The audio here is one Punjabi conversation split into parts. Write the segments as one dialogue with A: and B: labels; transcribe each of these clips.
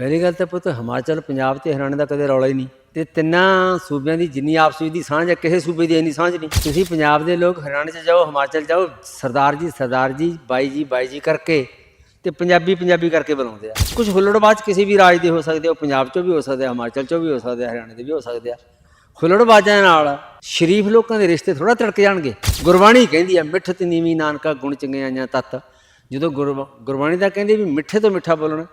A: ਪਹਿਲੀ ਗੱਲ ਤਾਂ ਪੁੱਤ, ਹਿਮਾਚਲ, ਪੰਜਾਬ ਤੇ ਹਰਿਆਣਾ ਦਾ ਕਦੇ ਰੌਲਾ ਹੀ ਨਹੀਂ। ਤੇ ਤਿੰਨਾਂ ਸੂਬਿਆਂ ਦੀ ਜਿੰਨੀ ਆਪਸ ਵਿੱਚ ਦੀ ਸਾਂਝ ਹੈ, ਕਿਸੇ ਸੂਬੇ ਦੀ ਇੰਨੀ ਸਾਂਝ ਨਹੀਂ। ਤੁਸੀਂ ਪੰਜਾਬ ਦੇ ਲੋਕ ਹਰਿਆਣੇ 'ਚ ਜਾਓ, ਹਿਮਾਚਲ ਜਾਓ, ਸਰਦਾਰ ਜੀ ਸਰਦਾਰ ਜੀ, ਬਾਈ ਜੀ ਬਾਈ ਜੀ ਕਰਕੇ ਤੇ ਪੰਜਾਬੀ ਪੰਜਾਬੀ ਕਰਕੇ ਬੁਲਾਉਂਦੇ ਆ। ਕੁਝ ਹੁੱਲੜਬਾਜ਼ ਕਿਸੇ ਵੀ ਰਾਜ ਦੇ ਹੋ ਸਕਦੇ ਆ, ਉਹ ਪੰਜਾਬ 'ਚੋਂ ਵੀ ਹੋ ਸਕਦੇ ਆ, ਹਿਮਾਚਲ 'ਚੋਂ ਵੀ ਹੋ ਸਕਦੇ ਆ, ਹਰਿਆਣੇ ਦੇ ਵੀ ਹੋ ਸਕਦੇ ਆ। ਹੁੱਲੜਬਾਜ਼ਾਂ ਨਾਲ ਸ਼ਰੀਫ ਲੋਕਾਂ ਦੇ ਰਿਸ਼ਤੇ ਥੋੜਾ ਤੜਕ ਜਾਣਗੇ। ਗੁਰਬਾਣੀ ਕਹਿੰਦੀ ਆ, ਮਿੱਠ ਤੇ ਨੀਵੀਂ ਨਾਨਕਾ ਗੁਣ ਚੰਗਿਆਈਆਂ ਤਤ। ਜਦੋਂ ਗੁਰ- ਗੁਰਬਾਣੀ ਦਾ ਕਹਿੰਦੇ ਵੀ ਮਿੱਠੇ ਤੋਂ ਮਿੱਠਾ ਬੋਲਣਾ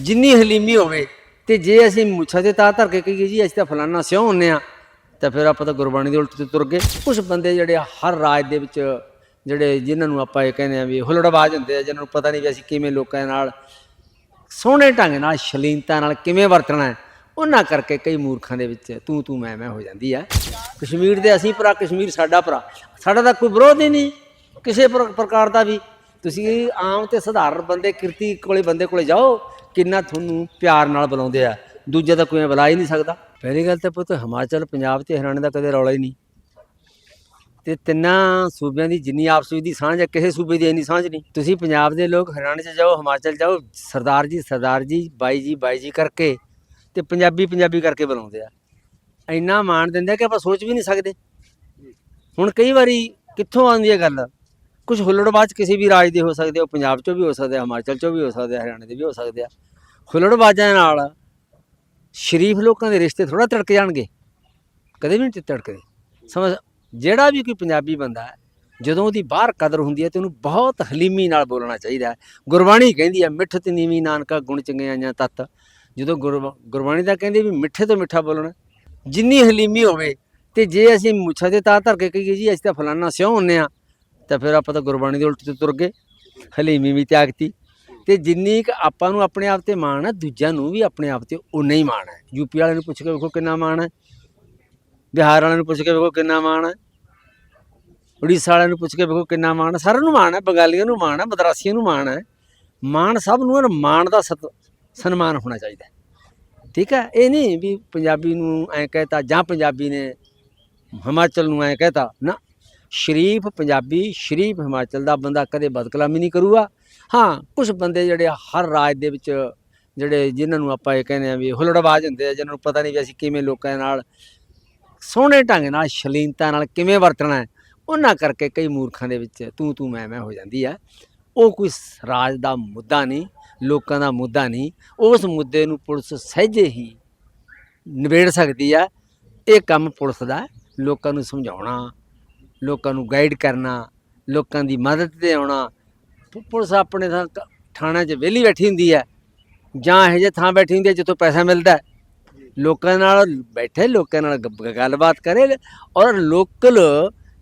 A: ਜਿੰਨੀ ਹਲੀਮੀ ਹੋਵੇ ਤੇ ਜੇ ਅਸੀਂ ਮੁੱਛਾਂ ਤੇ ਤਾਂ ਧਰ ਕੇ ਕਹੀਏ ਜੀ ਅਸੀਂ ਤਾਂ ਫਲਾਨਾ ਸਿਉ ਹੁੰਨੇ ਆ, ਤਾਂ ਫਿਰ ਆਪਾਂ ਤਾਂ ਗੁਰਬਾਣੀ ਦੇ ਉਲਟ ਤੇ ਤੁਰ ਗਏ। ਕੁਝ ਬੰਦੇ ਜਿਹੜੇ ਹਰ ਰਾਜ ਦੇ ਵਿੱਚ ਜਿਹੜੇ ਜਿਨ੍ਹਾਂ ਨੂੰ ਆਪਾਂ ਇਹ ਕਹਿੰਦੇ ਆ ਵੀ ਹੁੱਲੜਬਾਜ਼ ਹੁੰਦੇ ਆ, ਜਿਨ੍ਹਾਂ ਨੂੰ ਪਤਾ ਨਹੀਂ ਵੀ ਅਸੀਂ ਕਿਵੇਂ ਲੋਕਾਂ ਨਾਲ ਸੋਹਣੇ ਢੰਗ ਨਾਲ, ਸ਼ਲੀਨਤਾ ਨਾਲ ਕਿਵੇਂ ਵਰਤਣਾ ਹੈ, ਉਹਨਾਂ ਕਰਕੇ ਕਈ ਮੂਰਖਾਂ ਦੇ ਵਿੱਚ ਤੂੰ ਤੂੰ ਮੈਂ ਮੈਂ ਹੋ ਜਾਂਦੀ ਆ। ਕਸ਼ਮੀਰ ਦੇ ਅਸੀਂ ਭਰਾ, ਕਸ਼ਮੀਰ ਸਾਡਾ ਭਰਾ। ਸਾਡਾ ਤਾਂ ਕੋਈ ਵਿਰੋਧ ਹੀ ਨਹੀਂ, ਕਿਸੇ ਪ੍ਰ- ਪ੍ਰਕਾਰ ਦਾ ਵੀ। ਤੁਸੀਂ ਆਮ ਤੇ ਸਧਾਰਨ ਬੰਦੇ, ਕਿਰਤੀ ਕੋਲੇ ਬੰਦੇ ਕੋਲੇ ਜਾਓ ਕਿੰਨਾ ਤੁਹਾਨੂੰ ਪਿਆਰ ਨਾਲ ਬੁਲਾਉਂਦੇ ਆ? ਦੂਜੇ ਤਾਂ ਕੋਈ ਬੁਲਾ ਹੀ ਨਹੀਂ ਸਕਦਾ। ਪਹਿਲੀ ਗੱਲ ਤਾਂ ਪੁੱਤ, ਹਿਮਾਚਲ, ਪੰਜਾਬ ਤੇ ਹਰਿਆਣਾ ਦਾ ਕਦੇ ਰੌਲਾ ਹੀ ਨਹੀਂ। ਤੇ ਤਿੰਨਾਂ ਸੂਬਿਆਂ ਦੀ ਜਿੰਨੀ ਆਪਸ ਦੀ ਸਾਂਝ ਹੈ, ਕਿਸੇ ਸੂਬੇ ਦੀ ਇੰਨੀ ਸਾਂਝ ਨਹੀਂ। ਤੁਸੀਂ ਪੰਜਾਬ ਦੇ ਲੋਕ ਹਰਿਆਣੇ 'ਚ ਜਾਓ, ਹਿਮਾਚਲ ਜਾਓ, ਸਰਦਾਰ ਜੀ ਸਰਦਾਰ ਜੀ, ਬਾਈ ਜੀ ਬਾਈ ਜੀ ਕਰਕੇ ਤੇ ਪੰਜਾਬੀ ਪੰਜਾਬੀ ਕਰਕੇ ਬੁਲਾਉਂਦੇ ਆ। ਇੰਨਾ ਮਾਣ ਦਿੰਦੇ ਕਿ ਆਪਾਂ ਸੋਚ ਵੀ ਨਹੀਂ ਸਕਦੇ। ਹੁਣ ਕਈ ਵਾਰੀ ਕਿੱਥੋਂ ਆਉਂਦੀ ਹੈ ਗੱਲ? ਕੁਝ ਹੁੱਲੜਬਾਜ਼ ਕਿਸੇ ਵੀ ਰਾਜ ਦੇ ਹੋ ਸਕਦੇ ਆ, ਉਹ ਪੰਜਾਬ 'ਚੋਂ ਵੀ ਹੋ ਸਕਦੇ ਆ, ਹਿਮਾਚਲ 'ਚੋਂ ਵੀ ਹੋ ਸਕਦੇ ਆ, ਹਰਿਆਣਾ ਦੇ ਵੀ ਹੋ ਸਕਦੇ ਆ। ਹੁੱਲੜਬਾਜ਼ਾਂ ਨਾਲ ਸ਼ਰੀਫ ਲੋਕਾਂ ਦੇ ਰਿਸ਼ਤੇ ਥੋੜਾ ਤੜਕ ਜਾਣਗੇ, ਕਦੇ ਵੀ ਨਹੀਂ ਤੜਕਦੇ। ਸਮਝ, ਜਿਹੜਾ ਵੀ ਕੋਈ ਪੰਜਾਬੀ ਬੰਦਾ ਹੈ, ਜਦੋਂ ਉਹਦੀ ਬਾਹਰ ਕਦਰ ਹੁੰਦੀ ਹੈ ਤੇ ਉਹਨੂੰ ਬਹੁਤ ਹਲੀਮੀ ਨਾਲ ਬੋਲਣਾ ਚਾਹੀਦਾ ਹੈ। ਗੁਰਬਾਣੀ ਕਹਿੰਦੀ ਹੈ, ਮਿੱਠ ਤੇ ਨੀਵੀਂ ਨਾਨਕਾ ਗੁਣ ਚੰਗਿਆਈਆਂ ਤਤ। ਜਦੋਂ ਗੁਰ- ਗੁਰਬਾਣੀ ਦਾ ਕਹਿੰਦੀ ਵੀ ਮਿੱਠੇ ਤੋਂ ਮਿੱਠਾ ਬੋਲਣਾ। ਜਿੰਨੀ ਹਲੀਮੀ ਹੋਵੇ ਤੇ ਜੇ ਅਸੀਂ ਮੁੱਛਾਂ ਦੇ ਤਾਂ ਧਰ ਕੇ ਕਹੀਏ ਜੀ, ਅਸੀਂ ਤਾਂ ਫਲਾਨਾ ਸਿਉਂ ਹੁੰਨੇ ਆ। ਤਾਂ ਫਿਰ ਆਪਾਂ ਤਾਂ ਗੁਰਬਾਣੀ ਦੇ ਉਲਟ ਤੇ ਤੁਰ ਗਏ, ਹਲੀਮੀ ਵੀ ਤਿਆਗਤੀ ਤੇ। ਜਿੰਨੀ ਕੁ ਆਪਾਂ ਨੂੰ ਆਪਣੇ ਆਪ ਤੇ ਮਾਣ ਹੈ, ਦੂਜਿਆਂ ਨੂੰ ਵੀ ਆਪਣੇ ਆਪ ਤੇ ਉਨਾ ਹੀ ਮਾਣ ਹੈ। ਯੂਪੀ ਵਾਲਿਆਂ ਨੂੰ ਪੁੱਛ ਕੇ ਵੇਖੋ ਕਿੰਨਾ ਮਾਣ ਹੈ, ਬਿਹਾਰ ਵਾਲਿਆਂ ਨੂੰ ਪੁੱਛ ਕੇ ਵੇਖੋ ਕਿੰਨਾ ਮਾਣ ਹੈ, ਉੜੀਸਾ ਵਾਲਿਆਂ ਨੂੰ ਪੁੱਛ ਕੇ ਵੇਖੋ ਕਿੰਨਾ ਮਾਣ ਹੈ। ਸਾਰਿਆਂ ਨੂੰ ਮਾਣ ਹੈ, ਬੰਗਾਲੀਆਂ ਨੂੰ ਮਾਣ ਹੈ, ਮਦਰਾਸੀਆਂ ਨੂੰ ਮਾਣ ਹੈ। ਮਾਣ ਸਭ ਨੂੰ ਹੈ ਮਾਣ ਦਾ ਸਤ- ਸਨਮਾਨ ਹੋਣਾ ਚਾਹੀਦਾ ਠੀਕ ਹੈ, ਇਹ ਨਹੀਂ ਵੀ ਪੰਜਾਬੀ ਨੂੰ ਐ ਕਹਤਾ ਜਾਂ ਪੰਜਾਬੀ ਨੇ ਹਿਮਾਚਲ ਨੂੰ ਐ ਕਹਤਾ ਨਾ। ਸ਼ਰੀਫ ਪੰਜਾਬੀ, ਸ਼ਰੀਫ ਹਿਮਾਚਲ ਦਾ ਬੰਦਾ ਕਦੇ ਬਦਕਲਾਮੀ ਨਹੀਂ ਕਰੂਗਾ। ਹਾਂ ਕੁਝ ਬੰਦੇ ਜਿਹੜੇ ਹਰ ਰਾਜ ਦੇ ਵਿੱਚ ਜਿਹੜੇ ਜਿਨ੍ਹਾਂ ਨੂੰ ਆਪਾਂ ਇਹ ਕਹਿੰਦੇ ਆ ਵੀ ਹੁੱਲੜਬਾਜ਼ ਹੁੰਦੇ ਆ, ਜਿਨ੍ਹਾਂ ਨੂੰ ਪਤਾ ਨਹੀਂ ਵੀ ਅਸੀਂ ਕਿਵੇਂ ਲੋਕਾਂ ਨਾਲ ਸੋਹਣੇ ਢੰਗ ਨਾਲ, ਸ਼ਲੀਨਤਾ ਨਾਲ ਕਿਵੇਂ ਵਰਤਣਾ ਹੈ, ਉਹਨਾਂ ਕਰਕੇ ਕਈ ਮੂਰਖਾਂ ਦੇ ਵਿੱਚ ਤੂੰ ਤੂੰ ਮੈਂ ਮੈਂ ਹੋ ਜਾਂਦੀ ਹੈ ਉਹ ਕੋਈ ਰਾਜ ਦਾ ਮੁੱਦਾ ਨਹੀਂ, ਲੋਕਾਂ ਦਾ ਮੁੱਦਾ ਨਹੀਂ, ਉਸ ਮੁੱਦੇ ਨੂੰ ਪੁਲਿਸ ਸਹਿਜੇ ਹੀ ਨਿਬੇੜ ਸਕਦੀ ਹੈ ਇਹ ਕੰਮ ਪੁਲਿਸ ਦਾ ਲੋਕਾਂ ਨੂੰ ਸਮਝਾਉਣਾ ਲੋਕਾਂ ਨੂੰ ਗਾਈਡ ਕਰਨਾ, ਲੋਕਾਂ ਦੀ ਮਦਦ ਤੇ ਆਉਣਾ। ਪੁਲਿਸ ਆਪਣੇ ਥਾਂ ਕ- ਥਾਣਾ 'ਚ ਵਿਹਲੀ ਬੈਠੀ ਹੁੰਦੀ ਹੈ। ਜਾਂ ਇਹੋ ਜਿਹੇ ਥਾਂ ਬੈਠੀ ਹੁੰਦੀ ਹੈ ਜਿੱਥੋਂ ਪੈਸਾ ਮਿਲਦਾ ਹੈ। ਲੋਕਾਂ ਨਾਲ ਬੈਠੇ, ਲੋਕਾਂ ਨਾਲ ਗ- ਗੱਲਬਾਤ ਕਰੇ ਔਰ ਲੋਕਲ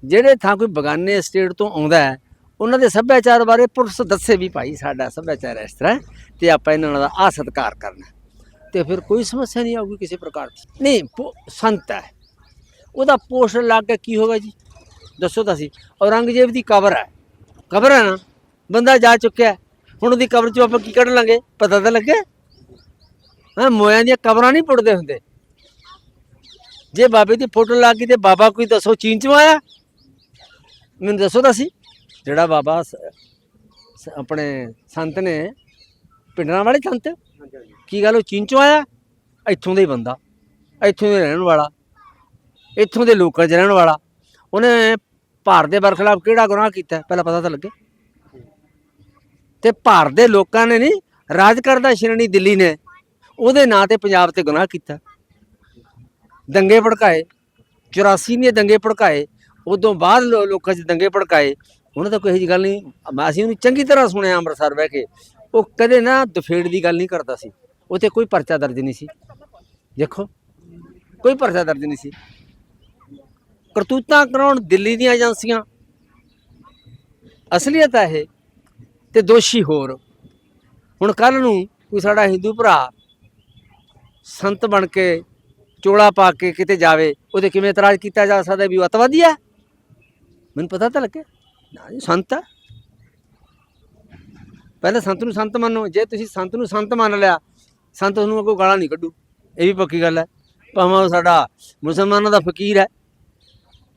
A: ਜਿਹੜੇ ਥਾਂ ਕੋਈ ਬਗਾਨੇ ਸਟੇਟ ਤੋਂ ਆਉਂਦਾ ਹੈ, ਉਹਨਾਂ ਦੇ ਸੱਭਿਆਚਾਰ ਬਾਰੇ ਪੁਲਿਸ ਦੱਸੇ ਵੀ ਭਾਈ ਸਾਡਾ ਸੱਭਿਆਚਾਰ ਇਸ ਤਰ੍ਹਾਂ ਹੈ ਤੇ ਆਪਾਂ ਇਹਨਾਂ ਦਾ ਆ ਸਤਿਕਾਰ ਕਰਨਾ ਹੈ। ਤੇ ਫਿਰ ਕੋਈ ਸਮੱਸਿਆ ਨਹੀਂ ਆਊਗੀ ਕਿਸੇ ਪ੍ਰਕਾਰ ਦੀ। ਨਹੀਂ ਸੰਤ ਹੈ। ਉਹਦਾ ਪੋਸਟਰ ਲੱਗ ਕੇ ਕੀ ਹੋਗਾ ਜੀ? ਦੱਸੋ ਤਾਂ ਸੀ ਔਰੰਗਜ਼ੇਬ ਦੀ ਕਬਰ ਹੈ। ਕਬਰ ਹੈ ਨਾ? ਬੰਦਾ ਜਾ ਚੁੱਕਿਆ ਹੁਣ ਉਹਦੀ ਕਬਰ ਚੋਂ ਆਪਾਂ ਕੀ ਕੱਢ ਲਾਂਗੇ? ਪਤਾ ਤਾਂ ਲੱਗੇ। ਹਾਂ, ਮੋਇਆਂ ਦੀਆਂ ਕਬਰਾਂ ਨਹੀਂ ਪੁੱਟਦੇ ਹੁੰਦੇ। ਜੇ ਬਾਬੇ ਦੀ ਫੋਟੋ ਲੱਗ ਗਈ ਤੇ ਬਾਬਾ ਕੋਈ ਦੱਸੋ ਚੀਨ ਚੋਂ ਆਇਆ? ਮੈਨੂੰ ਦੱਸੋ ਤਾਂ ਸੀ ਜਿਹੜਾ ਬਾਬਾ ਆਪਣੇ ਸੰਤ ਨੇ, ਪਿੰਡਾਂ ਵਾਲੇ ਸੰਤ, ਕੀ ਗੱਲ ਉਹ ਚੀਨ ਚੋਂ ਆਇਆ? ਇੱਥੋਂ ਦਾ ਹੀ ਬੰਦਾ। ਇੱਥੋਂ ਦੇ ਰਹਿਣ ਵਾਲਾ। ਇੱਥੋਂ ਦੇ ਲੋਕਾਂ 'ਚ ਰਹਿਣ ਵਾਲਾ। ਉਹਨੇ ਭਾਰਤ ਦੇ ਬਰਖਲਾਫ ਕਿਹੜਾ ਗੁਨਾਹ ਕੀਤਾ, ਪਹਿਲਾਂ ਪਤਾ ਤਾਂ ਲੱਗੇ। ਤੇ ਭਾਰਤ ਦੇ ਲੋਕਾਂ ਨੇ ਨਹੀਂ ਰਾਜ ਕਰਦਾ ਸ਼੍ਰੇਣੀ ਦਿੱਲੀ ਨੇ, ਉਹਦੇ ਨਾਂ ਤੇ ਪੰਜਾਬ ਤੇ ਗੁਨਾਹ ਕੀਤਾ। ਦੰਗੇ ਭੜਕਾਏ 84 ਨੇ ਦੰਗੇ ਭੜਕਾਏ, ਉਦੋਂ ਬਾਅਦ ਲੋਕਾਂ 'ਚ ਦੰਗੇ ਭੜਕਾਏ। ਉਹਨਾਂ ਦਾ ਕੋਈ ਇਹੋ ਜਿਹੀ ਗੱਲ ਨਹੀਂ ਅਸੀਂ ਉਹਨੂੰ ਚੰਗੀ ਤਰ੍ਹਾਂ ਸੁਣਿਆ ਅੰਮ੍ਰਿਤਸਰ ਬਹਿ ਕੇ। ਉਹ ਕਦੇ ਨਾ ਦਫੇੜ ਦੀ ਗੱਲ ਨਹੀਂ ਕਰਦਾ ਸੀ। ਉੱਥੇ ਕੋਈ ਪਰਚਾ ਦਰਜ ਨਹੀਂ ਸੀ। ਦੇਖੋ, ਕੋਈ ਪਰਚਾ ਦਰਜ ਨਹੀਂ ਸੀ। ਕਰਤੂਤਾਂ ਕਰਾਉਣ ਦਿੱਲੀ ਦੀਆਂ ਏਜੰਸੀਆਂ। ਅਸਲੀਅਤ ਹੈ ਇਹ ਤੇ ਦੋਸ਼ੀ ਹੋਰ। ਹੁਣ ਕੱਲ ਨੂੰ ਕੋਈ ਸਾਡਾ ਹਿੰਦੂ ਭਰਾ ਸੰਤ ਬਣ ਕੇ ਚੋਲਾ ਪਾ ਕੇ ਕਿਤੇ ਜਾਵੇ, ਉਹਦੇ ਕਿਵੇਂ ਇਤਰਾਜ਼ ਕੀਤਾ ਜਾ ਸਕਦਾ ਵੀ ਉਹ ਅਤਵਾਦੀ ਹੈ ਮੈਨੂੰ ਪਤਾ ਤਾਂ ਲੱਗੇ ਨਾ ਜੀ, ਸੰਤ ਹੈ ਪਹਿਲਾਂ ਸੰਤ ਨੂੰ ਸੰਤ ਮੰਨੋ, ਜੇ ਤੁਸੀਂ ਸੰਤ ਨੂੰ ਸੰਤ ਮੰਨ ਲਿਆ, ਸੰਤ ਤੁਹਾਨੂੰ ਕੋਈ ਗਾਲਾਂ ਨਹੀਂ ਕੱਢੂ। ਇਹ ਵੀ ਪੱਕੀ ਗੱਲ ਹੈ ਭਾਵੇਂ ਉਹ ਸਾਡਾ ਮੁਸਲਮਾਨਾਂ ਦਾ ਫਕੀਰ ਹੈ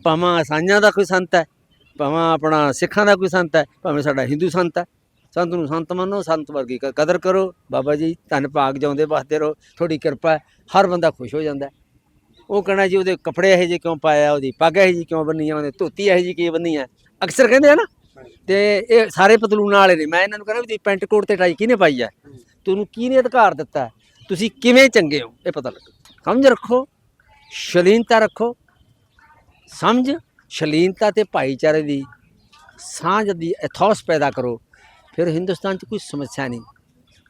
A: ਭਾਵੇਂ ਇਸਾਈਆਂ ਦਾ ਕੋਈ ਸੰਤ ਹੈ, ਭਾਵੇਂ ਆਪਣਾ ਸਿੱਖਾਂ ਦਾ ਕੋਈ ਸੰਤ ਹੈ, ਭਾਵੇਂ ਸਾਡਾ ਹਿੰਦੂ ਸੰਤ ਹੈ। ਸੰਤ ਨੂੰ ਸੰਤ ਮੰਨੋ, ਸੰਤ ਵਰਗੀ ਕਦਰ ਕਰੋ। ਬਾਬਾ ਜੀ, ਧੰਨ ਭਾਗ ਜਾਉਂਦੇ ਵਾਸਤੇ ਰਹੋ। ਤੁਹਾਡੀ ਕਿਰਪਾ ਹਰ ਬੰਦਾ ਖੁਸ਼ ਹੋ ਜਾਂਦਾ ਉਹ ਕਹਿਣਾ ਜੀ, ਉਹਦੇ ਕੱਪੜੇ ਇਹੋ ਜਿਹੇ ਕਿਉਂ ਪਾਇਆ, ਉਹਦੀ ਪੱਗ ਇਹੋ ਜਿਹੀ ਕਿਉਂ ਬੰਨੀ ਆ ਉਹਦੇ ਧੋਤੀ ਇਹੋ ਜਿਹੀ ਕੀ ਬੰਨੀ ਆ? ਅਕਸਰ ਕਹਿੰਦੇ ਆ ਨਾ, ਤੇ ਇਹ ਸਾਰੇ ਪਤਲੂਨਾਂ ਵਾਲੇ ਨੇ, ਮੈਂ ਇਹਨਾਂ ਨੂੰ ਕਹਿੰਦਾ ਵੀ ਤੁਸੀਂ ਪੈਂਟ ਕੋਟ ਤੇ ਟਾਈ ਕਿਹਨੇ ਪਾਈ ਹੈ ਤੁਹਾਨੂੰ ਕਿਹਨੇ ਅਧਿਕਾਰ ਦਿੱਤਾ? ਤੁਸੀਂ ਕਿਵੇਂ ਚੰਗੇ ਹੋ? ਇਹ ਪਤਾ ਲੱਗੋ। ਸਮਝ ਰੱਖੋ, ਸ਼ਲੀਨਤਾ ਰੱਖੋ ਸਮਝ, ਸ਼ਲੀਨਤਾ ਤੇ ਭਾਈਚਾਰੇ ਦੀ ਸਾਂਝ ਦੀ ਐਥੋਸ ਪੈਦਾ ਕਰੋ। ਫਿਰ ਹਿੰਦੁਸਤਾਨ 'ਚ ਕੋਈ ਸਮੱਸਿਆ ਨਹੀਂ।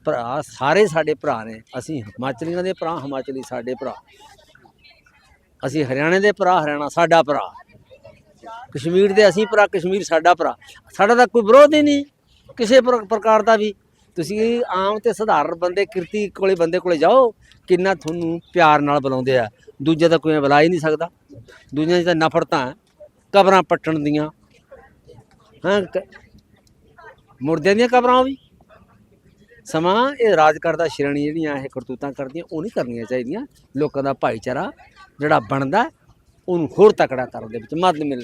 A: ਭਰਾ, ਸਾਰੇ ਸਾਡੇ ਭਰਾ ਨੇ। ਅਸੀਂ ਹਿਮਾਚਲੀਆਂ ਦੇ ਭਰਾ, ਹਿਮਾਚਲੀ ਸਾਡੇ ਭਰਾ। ਅਸੀਂ ਹਰਿਆਣੇ ਦੇ ਭਰਾ, ਹਰਿਆਣਾ ਸਾਡਾ ਭਰਾ। ਕਸ਼ਮੀਰ ਦੇ ਅਸੀਂ ਭਰਾ, ਕਸ਼ਮੀਰ ਸਾਡਾ ਭਰਾ। ਸਾਡਾ ਤਾਂ ਕੋਈ ਵਿਰੋਧ ਹੀ ਨਹੀਂ, ਕਿਸੇ ਪ੍ਰ- ਪ੍ਰਕਾਰ ਦਾ ਵੀ। ਤੁਸੀਂ ਆਮ ਤੇ ਸਧਾਰਨ ਬੰਦੇ, ਕਿਰਤੀ ਕੋਲੇ, ਬੰਦੇ ਕੋਲੇ ਜਾਓ, ਕਿੰਨਾ ਤੁਹਾਨੂੰ ਪਿਆਰ ਨਾਲ ਬੁਲਾਉਂਦੇ ਆ। ਦੂਜੇ ਦਾ ਕੋਈ ਬੁਲਾ ਹੀ ਨਹੀਂ ਸਕਦਾ। ਦੂਜੀਆਂ 'ਚ ਤਾਂ ਨਫ਼ਰਤਾਂ ਕਬਰਾਂ ਪੱਟਣ ਦੀਆਂ। ਹਾਂ ਮੁਰਦਿਆਂ ਦੀਆਂ ਕਬਰਾਂ ਉਹ ਵੀ। ਸਮਾਂ, ਇਹ ਰਾਜ ਕਰਦਾ ਸ਼੍ਰੇਣੀ ਜਿਹੜੀਆਂ ਇਹ ਕਰਤੂਤਾਂ ਕਰਦੀਆਂ, ਉਹ ਨਹੀਂ ਕਰਨੀਆਂ ਚਾਹੀਦੀਆਂ। ਲੋਕਾਂ ਦਾ ਭਾਈਚਾਰਾ ਜਿਹੜਾ ਬਣਦਾ, ਉਹਨੂੰ ਹੋਰ ਤਕੜਾ ਕਰਨ ਦੇ ਵਿੱਚ ਮਦਦ ਮਿਲ